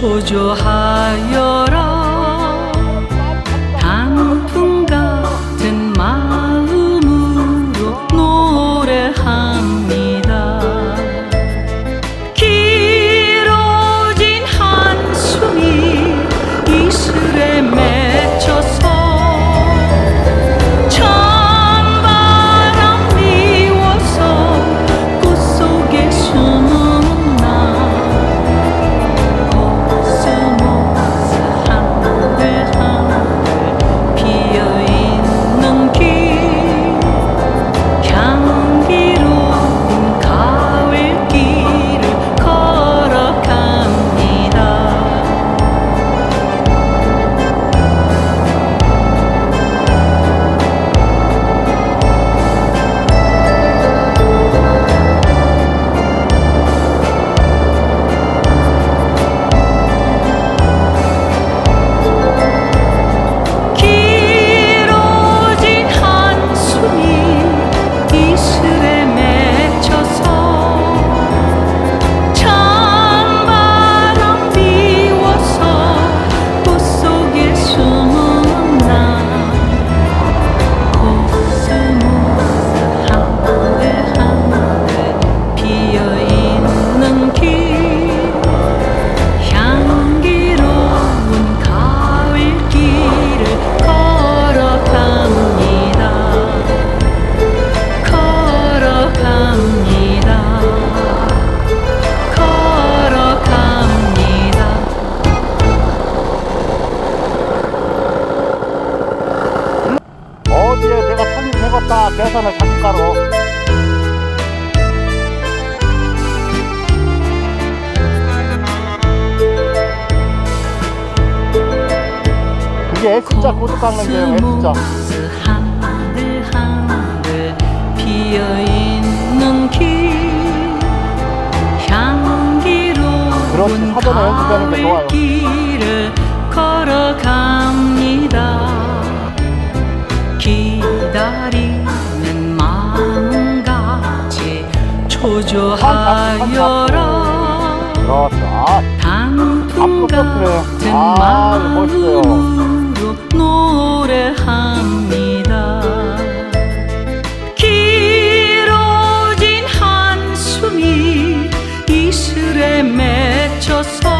تو جو حیارم 왔다 대선을 작가로. 이게 진짜 고수 깎는 게왜 진짜 그렇지. 사전에 연습하는 게 좋아요. 초조하여라. 단풍 같은 마음으로 노래합니다. 길어진 한숨이 이슬에 맺혀서